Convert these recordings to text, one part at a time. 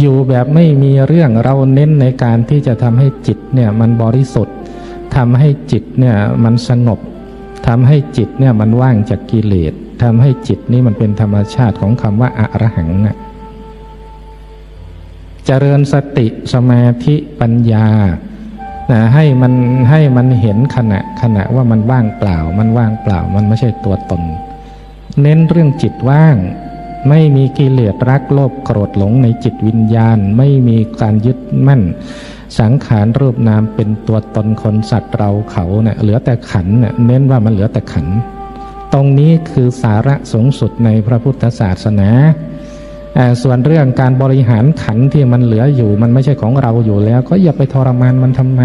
อยู่แบบไม่มีเรื่องเราเน้นในการที่จะทำให้จิตเนี่ยมันบริสุทธิ์ทำให้จิตเนี่ยมันสงบทำให้จิตเนี่ยมันว่างจากกิเลสทำให้จิตนี่มันเป็นธรรมชาติของคำว่าอรหังน่ะเจริญสติสมาธิปัญญานะให้มันให้มันเห็นขณะขณะว่ามันว่างเปล่า มันว่างเปล่า มันไม่ใช่ตัวตน เน้นเรื่องจิตว่าง ไม่มีกิเลสรักโลภโกรธหลงในจิตวิญญาณ ไม่มีการยึดมั่น สังขารรูปนามเป็นตัวตนคนสัตว์เราเขาเนี่ยเหลือแต่ขันเนี่ยเน้นว่ามันเหลือแต่ขัน ตรงนี้คือสาระสูงสุดในพระพุทธศาสนาอ่าส่วนเรื่องการบริหารขันที่มันเหลืออยู่ มันไม่ใช่ของเราอยู่แล้ว ก็อย่าไปทรมานมันทำไม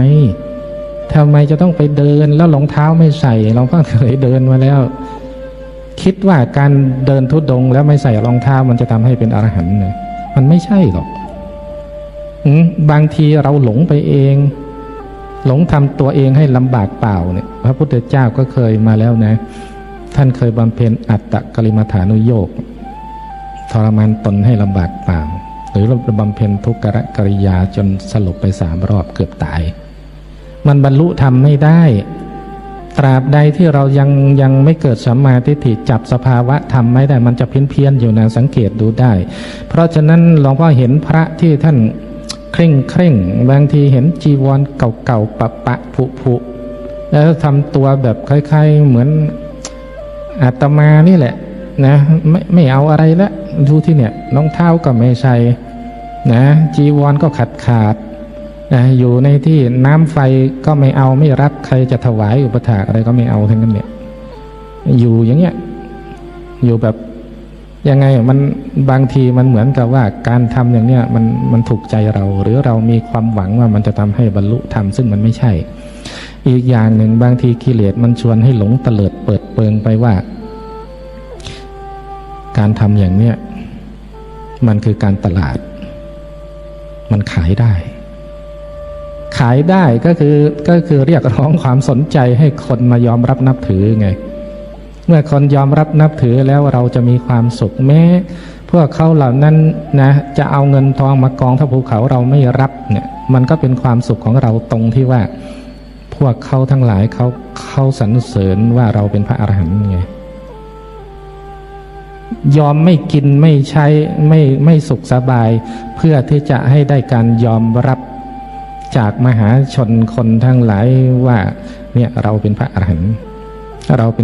ทำไมจะต้องไปเดินแล้วรองเท้าไม่ใส่เราก็เคยเดินมาแล้ว คิดว่าการเดินทุดงค์แล้วไม่ใส่รองเท้ามันจะทำให้เป็นอรหันต์เนี่ยมันไม่ใช่หรอกบางทีเราหลงไปเอง หลงทำตัวเองให้ลำบากเปล่าเนี่ย พระพุทธเจ้าก็เคยมาแล้วนะ ท่านเคยบำเพ็ญอัตตกริมฐานุโยกทรมานตนให้ลำบากเปล่า หรือบำเพ็ญทุกขกริยาจนสลบไปสามรอบเกือบตาย มันบรรลุธรรมไม่ได้ ตราบใดที่เรายังยังไม่เกิดสัมมาทิฏฐิจับสภาวะธรรมไม่ได้มันจะเพี้ยนเพียนอยู่นะสังเกตดูได้ เพราะฉะนั้นหลวงพ่อเห็นพระที่ท่านเคร่งเคร่งบางทีเห็นจีวรเก่าๆปะปะผุผุแล้วทำตัวแบบคล้ายๆเหมือนอาตมานี่แหละนะไม่ไม่เอาอะไรละดูที่เนี่ยรองเท้าก็ไม่ใส่นะจีวรก็ขาดขาด อยู่ในที่น้ำไฟก็ไม่เอาไม่รับใครจะถวายอุปถากอะไรก็ไม่เอาทั้งนั้นเนี่ยอยู่อย่างเงี้ยอยู่แบบยังไงมันบางทีมันเหมือนกับว่าการทำอย่างเนี้ยมันมันถูกใจเรา หรือเรามีความหวังว่ามันจะทำให้บรรลุธรรมซึ่งมันไม่ใช่ อีกอย่างหนึ่งบางทีกิเลสมันชวนให้หลงเตลิดเปิดเปิงไปว่า การทำอย่างเนี้ยมันคือการตลาด มันขายได้ ขายได้ก็คือก็คือเรียกร้องความสนใจให้คนมายอมรับนับถือไง เมื่อคนยอมรับนับถือแล้วเราจะมีความสุขแม้ พวกเขาเหล่านั้นนะจะเอาเงินทองมากองทับภูเขาเราไม่รับเนี่ยมันก็เป็นความสุขของเราตรงที่ว่า พวกเขาทั้งหลายเขาเขาสรรเสริญว่าเราเป็นพระอรหันต์ไงยอมไม่กินไม่ใช้ไม่ไม่สุขสบาย เพื่อที่จะให้ได้การยอมรับ จากมหาชนคนทั้งหลายว่าเนี่ยเราเป็นพระอรหันต์เราเป็น